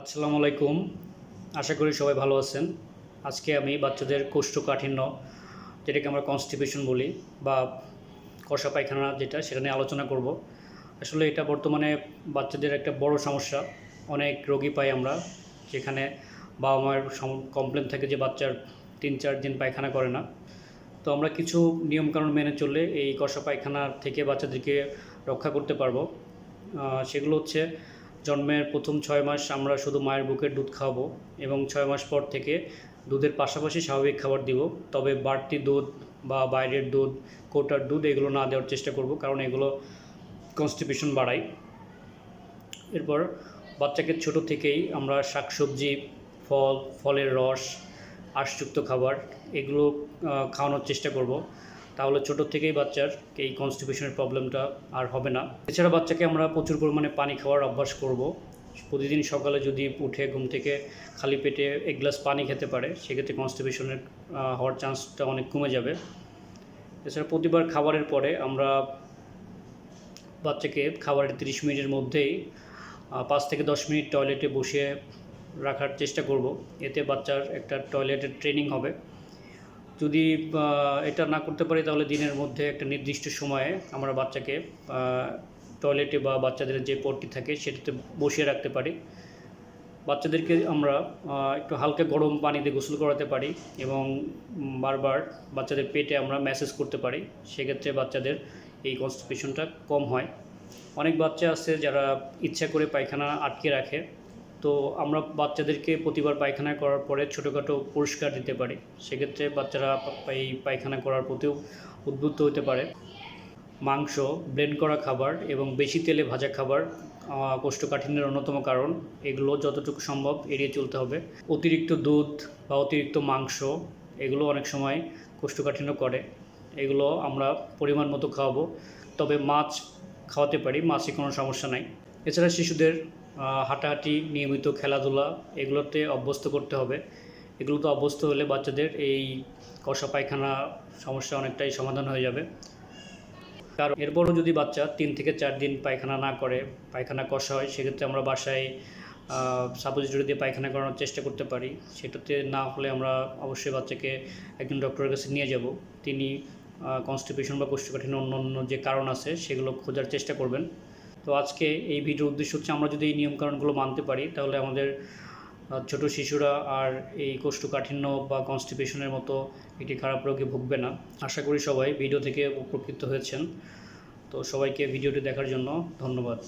আসসালামু আলাইকুম। আশা করি সবাই ভালো আছেন। আজকে আমি বাচ্চাদের কোষ্ঠকাঠিন্য, যেটাকে আমরা কনস্টিপেশন বলি, বা কষা পায়খানা যেটা, সেটা নিয়ে আলোচনা করব। আসলে এটা বর্তমানে বাচ্চাদের একটা বড় সমস্যা। অনেক রোগী পাই আমরা, যেখানে বাবা মায়ের কমপ্লেন থাকে যে বাচ্চার তিন, চার দিন পায়খানা করে না। তো আমরা কিছু নিয়মকানুন মেনে চললে এই কষা পায়খানা থেকে বাচ্চাদেরকে রক্ষা করতে পারব। সেগুলো হচ্ছে জন্মের প্রথম ছয় মাস আমরা শুধু মায়ের বুকের দুধ খাওয়াবো এবং ছয় মাস পর থেকে দুধের পাশাপাশি স্বাভাবিক খাবার দিব। তবে বাড়তি দুধ বা বাইরের দুধ, কোটার দুধ এগুলো না দেওয়ার চেষ্টা করব কারণ এগুলো কনস্টিপেশন বাড়ায়। এরপর বাচ্চাকে ছোট থেকেই আমরা শাকসবজি, ফল, ফলের রস, আঁশযুক্ত খাবার এগুলো খাওয়ানোর চেষ্টা করব। তাহলে ছোট থেকেই বাচ্চার এই কনস্টিপেশনের প্রবলেমটা আর হবে না। এছাড়া বাচ্চাকে আমরা প্রচুর পরিমাণে পানি খাওয়ার অভ্যাস করব। প্রতিদিন সকালে যদি উঠে ঘুম থেকে খালি পেটে এক গ্লাস পানি খেতে পারে, সেক্ষেত্রে কনস্টিপেশনের হওয়ার চান্সটা অনেক কমে যাবে। এছাড়া প্রতিবার খাবারের পরে আমরা বাচ্চাকে খাবারের তিরিশ মিনিটের মধ্যেই পাঁচ থেকে দশ মিনিট টয়লেটে বসে রাখার চেষ্টা করব। এতে বাচ্চার একটা টয়লেটের ট্রেনিং হবে। যদি এটা না করতে পারি তাহলে দিনের মধ্যে একটা নির্দিষ্ট সময়ে আমরা বাচ্চাকে টয়লেটে বা বাচ্চাদের যে পটটি থাকে সেটাতে বসিয়ে রাখতে পারি। বাচ্চাদেরকে আমরা একটু হালকা গরম পানিতে গোসল করাতে পারি এবং বারবার বাচ্চাদের পেটে আমরা ম্যাসেজ করতে পারি। সেক্ষেত্রে বাচ্চাদের এই কনস্টিপেশনটা কম হয়। অনেক বাচ্চা আছে যারা ইচ্ছা করে পায়খানা আটকে রাখে। তো আমরা বাচ্চাদেরকে প্রতিবার পায়খানা করার পরে ছোটোখাটো পুরস্কার দিতে পারি। সেক্ষেত্রে বাচ্চারা এই পায়খানা করার প্রতিও উদ্বুদ্ধ হতে পারে। মাংস, ব্লেন্ড করা খাবার এবং বেশি তেলে ভাজা খাবার কোষ্ঠকাঠিন্যের অন্যতম কারণ। এগুলো যতটুকু সম্ভব এড়িয়ে চলতে হবে। অতিরিক্ত দুধ বা অতিরিক্ত মাংস, এগুলো অনেক সময় কোষ্ঠকাঠিন্য করে। এগুলো আমরা পরিমাণ মতো খাওয়াবো। তবে মাছ খাওয়াতে পারি, মাছে কোনো সমস্যা নাই। এছাড়া শিশুদের হাঁটাহাঁটি, নিয়মিত খেলাধুলা এগুলোতে অভ্যস্ত করতে হবে। এগুলোতে অভ্যস্ত হলে বাচ্চাদের এই কষা পায়খানা সমস্যা অনেকটাই সমাধান হয়ে যাবে। কারণ এরপরও যদি বাচ্চা তিন থেকে চার দিন পায়খানা না করে, পায়খানা কষা হয়, সেক্ষেত্রে আমরা বাসায় সাপোজিটরি দিয়ে পায়খানা করানোর চেষ্টা করতে পারি। সেটাতে না হলে আমরা অবশ্যই বাচ্চাকে একজন ডক্টরের কাছে নিয়ে যাব। তিনি কনস্টিপেশন বা কোষ্ঠকাঠিন্য অন্য অন্য যে কারণ আছে, সেগুলো খোঁজার চেষ্টা করবেন। তো আজকে এই ভিডিওর উদ্দেশ্য হচ্ছে আমরা যদি এই নিয়মকানুনগুলো মানতে পারি, তাহলে আমাদের ছোট শিশুরা আর এই কোষ্ঠকাঠিন্য বা কনস্টিপেশনের মতো একটি খারাপ রোগে ভুগবে না। আশা করি সবাই ভিডিও থেকে উপকৃত হয়েছেন। তো সবাইকে ভিডিওটি দেখার জন্য ধন্যবাদ।